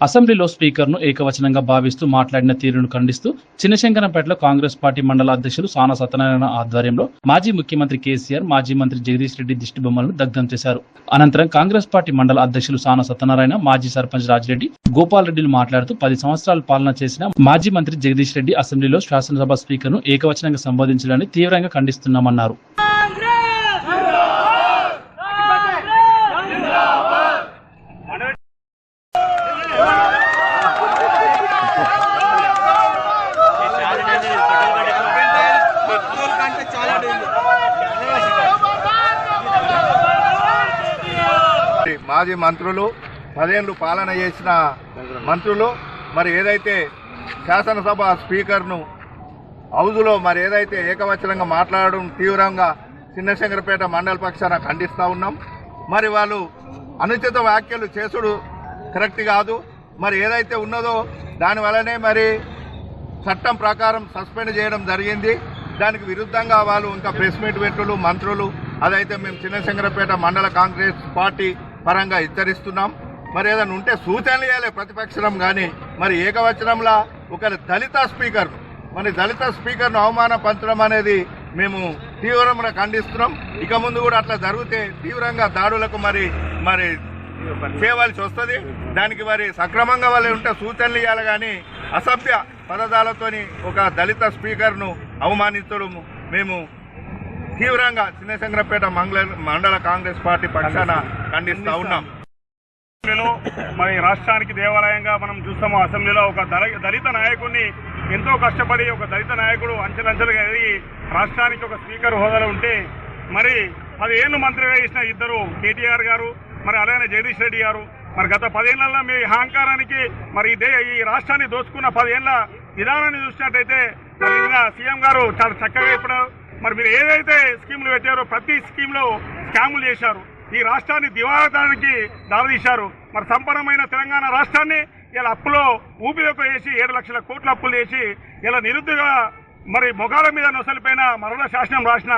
అసెంబ్లీలో స్పీకర్ను ఏకవచనంగా భావిస్తూ మాట్లాడిన తీరును ఖండిస్తూ చిన్నశంకరంపేటలో కాంగ్రెస్ పార్టీ మండల అధ్యక్షులు సానా సత్యనారాయణ ఆధ్వర్యంలో మాజీ ముఖ్యమంత్రి కేసీఆర్ మాజీ మంత్రి జగదీష్ రెడ్డి దిష్టిబొమ్మలను దగ్ధం చేశారు. అనంతరం కాంగ్రెస్ పార్టీ మండల అధ్యక్షులు సానా సత్యనారాయణ మాజీ సర్పంచ్ రాజిరెడ్డి గోపాల్ రెడ్డిలు మాట్లాడుతూ పది సంవత్సరాలు పాలన చేసిన మాజీ మంత్రి జగదీష్ రెడ్డి అసెంబ్లీలో శాసనసభ స్పీకర్ను ఏకవచనంగా సంబోధించడాన్ని తీవ్రంగా ఖండిస్తున్నామన్నారు. మాజీ మంత్రులు పదేళ్ళు పాలన చేసిన మంత్రులు మరి ఏదైతే శాసనసభ స్పీకర్ను హౌజులో మరి ఏదైతే ఏకవచనంగా మాట్లాడడం తీవ్రంగా చిన్నశంకరపేట మండల పక్షాన ఖండిస్తూ ఉన్నాం. మరి వాళ్ళు అనుచిత వ్యాఖ్యలు చేసుడు కరెక్ట్ కాదు. మరి ఏదైతే ఉన్నదో దానివల్లనే మరి చట్టం ప్రకారం సస్పెండ్ చేయడం జరిగింది. దానికి విరుద్ధంగా వాళ్ళు ఇంకా ప్రెస్ మీట్ పెట్టులు మంత్రులు అదైతే మేము చిన్నశంకరపేట మండల కాంగ్రెస్ పార్టీ పరంగా హెచ్చరిస్తున్నాం. మరి ఏదైనా ఉంటే సూచనలు చేయాలి ప్రతిపక్షం కానీ మరి ఏకవచనంలా ఒక దళిత స్పీకర్ మరి దళిత స్పీకర్ను అవమానపరచడం అనేది మేము తీవ్రంగా ఖండిస్తున్నాం. ఇక ముందు కూడా అట్లా జరిగితే తీవ్రంగా దాడులకు మరి మరి చేయవలసి వస్తుంది. దానికి మరి సక్రమంగా వాళ్ళు ఉంటే సూచనలు ఇవ్వాలి కానీ అసభ్య పదజాలతోని ఒక దళిత స్పీకర్ను అవమానించడం మేము తీవ్రంగా చిన్నశంకరపేట మంగళ మండల కాంగ్రెస్ పార్టీ పక్షాన ఖండిస్తా ఉన్నాం. మరి రాష్ట్రానికి దేవాలయంగా మనం చూస్తాము. అసెంబ్లీలో ఒక దళ- దళిత నాయకుడిని ఎంతో కష్టపడి ఒక దళిత నాయకుడు అంచెలంచెలుగా ఎదిగి రాష్ట్రానికి ఒక స్పీకర్ హోదాలో ఉంటే మరి పదిహేను మంత్రిగా చేసిన ఇద్దరు కేటీఆర్ గారు మరి అలానే జగదీష్ రెడ్డి గారు మరి గత పదేళ్ళలో మీ అహంకారానికి మరి ఈ దే- ఈ రాష్ట్రాన్ని దోచుకున్న పదేళ్ళ విధానాన్ని చూసినట్టయితే సీఎం గారు చాలా చక్కగా ఇప్పుడు మరి మీరు ఏదైతే స్కీములు పెట్టారో ప్రతి స్కీమ్లో స్కాములు చేశారు. ఈ రాష్ట్రాన్ని దివాళానికి దారితీశారు. మరి సంపన్నమైన తెలంగాణ రాష్ట్రాన్ని ఇలా అప్పులో ఊపిదొక్క చేసి ఏడు లక్షల కోట్ల అప్పులు చేసి ఇలా నిరుద్యోగ మరి మొగాల మీద నొసలిపోయిన మరణ శాసనం రాసిన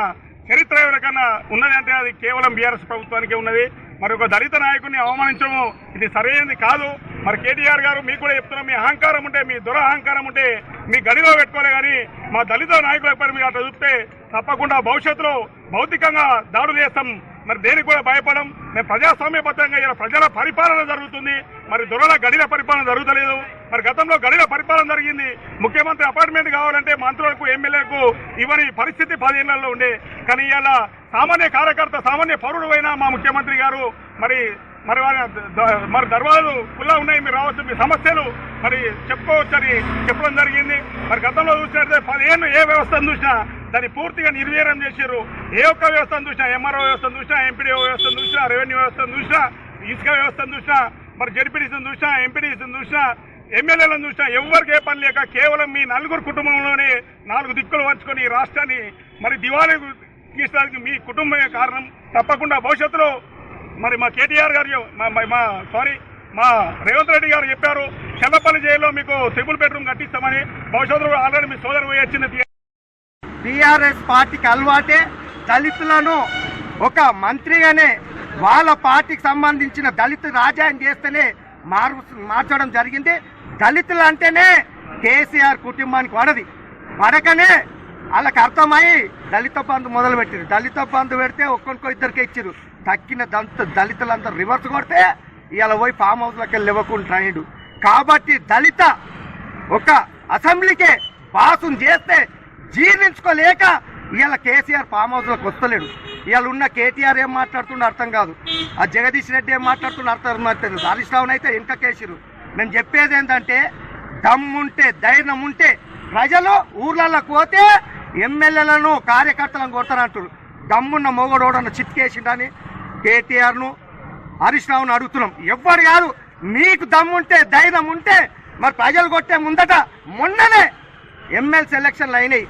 చరిత్ర ఎవరికన్నా ఉన్నది అంటే అది కేవలం బీఆర్ఎస్ ప్రభుత్వానికే ఉన్నది. మరి ఒక దళిత నాయకుడిని అవమానించడం ఇది సరైనది కాదు. మరి కేటీఆర్ గారు మీకు కూడా చెప్తున్నాం మీ అహంకారం ఉంటే మీ దురహంకారం ఉంటే మీ గడిలో పెట్టుకోలే కానీ మా దళిత నాయకుల పైన మీరు అట్లా చూస్తే తప్పకుండా భవిష్యత్తులో భౌతికంగా దాడులు చేస్తాం. మరి దేనికి కూడా భయపడం? మేము ప్రజాస్వామ్యబద్ధంగా ఇలా ప్రజల పరిపాలన జరుగుతుంది. మరి దొరల గడిల పరిపాలన జరుగుతలేదు. మరి గతంలో గడిల పరిపాలన జరిగింది. ముఖ్యమంత్రి అపార్ట్మెంట్ కావాలంటే మంత్రులకు ఎమ్మెల్యేకు ఇవని పరిస్థితి పదిహేనులలో ఉండే. కానీ ఇలా సామాన్య కార్యకర్త సామాన్య పౌరుడు అయినా మా ముఖ్యమంత్రి గారు మరి మరి వారి మరి దర్వాజలు ఫుల్లా ఉన్నాయి. మీరు రావచ్చు. మీ సమస్యలు మరి చెప్పుకోవచ్చని చెప్పడం జరిగింది. మరి గతంలో చూసినట్టే పదిహేను ఏ వ్యవస్థను చూసినా దాన్ని పూర్తిగా నిర్వీర్యం చేశారు ఏ ఒక్క వ్యవస్థను చూసినా ఎంఆర్ఓ వ్యవస్థను చూసినా ఎంపీడీఓ వ్యవస్థను చూసినా రెవెన్యూ వ్యవస్థను చూసినా ఇసుక వ్యవస్థను చూసినా మరి జడ్పీడీసీని చూసినా ఎంపీడీసీని చూసినా ఎమ్మెల్యేలను చూసినా ఎవరికి ఏ పని లేక కేవలం మీ నలుగురు కుటుంబంలోనే నాలుగు దిక్కులు వంచుకొని రాష్ట్రాన్ని మరి దివాళీ తీసడానికి మీ కుటుంబమే కారణం. తప్పకుండా భవిష్యత్తులో మరి మా కేటీఆర్ గారు మా- మా- మా సారీ మా రేవంత్ రెడ్డి గారు చెప్పారు చెల్లపల్లి జైల్లో మీకు ట్రిపుల్ బెడ్రూమ్ కట్టిస్తామని. భవిష్యత్తులో ఆల్రెడీ మీ సోదరు పోయి వచ్చింది. టీఆర్ఎస్ పార్టీకి అలవాటే దళితులను ఒక మంత్రిగానే వాళ్ళ పార్టీకి సంబంధించిన దళిత రాజాయం చేస్తేనే మారు మార్చడం జరిగింది. దళితులు అంటేనే కేసీఆర్ కుటుంబానికి పడది పడకనే వాళ్ళకి అర్థమై దళిత బంధు మొదలు పెట్టారు దళిత బంధు పెడితే ఒక్కొక్కో ఇద్దరికి ఇచ్చారు. తక్కిన దంత దళితులంతా రివర్స్ కొడితే ఇవాళ పోయి ఫామ్ హౌస్లోకి వెళ్ళి ఇవ్వకుండా కాబట్టి దళిత ఒక అసెంబ్లీకే పాసం చేస్తే జీర్ణించుకోలేక ఇవాళ కేసీఆర్ ఫామ్ హౌస్ వస్తలేడు. ఇవాళ ఉన్న కేటీఆర్ ఏం మాట్లాడుతుండో అర్థం కాదు. ఆ జగదీష్ రెడ్డి ఏం మాట్లాడుతుండో అర్థం అవుతుంది హరీష్ రావుని అయితే ఇంకా కేసీరు నేను చెప్పేది ఏంటంటే దమ్ముంటే ధైర్యం ఉంటే ప్రజలు ఊర్లలో పోతే ఎమ్మెల్యేలను కార్యకర్తలను కొడతారంటారు దమ్మున్న మొగడోడన్న చిట్కేసిండని కేటీఆర్ను హరీష్ రావును అడుగుతున్నాం. ఎవ్వరు కాదు. మీకు దమ్ముంటే ధైర్యం ఉంటే మరి ప్రజలు కొట్టే ముందట మొన్ననే ఎమ్మెల్సీ ఎలక్షన్లు అయినాయి.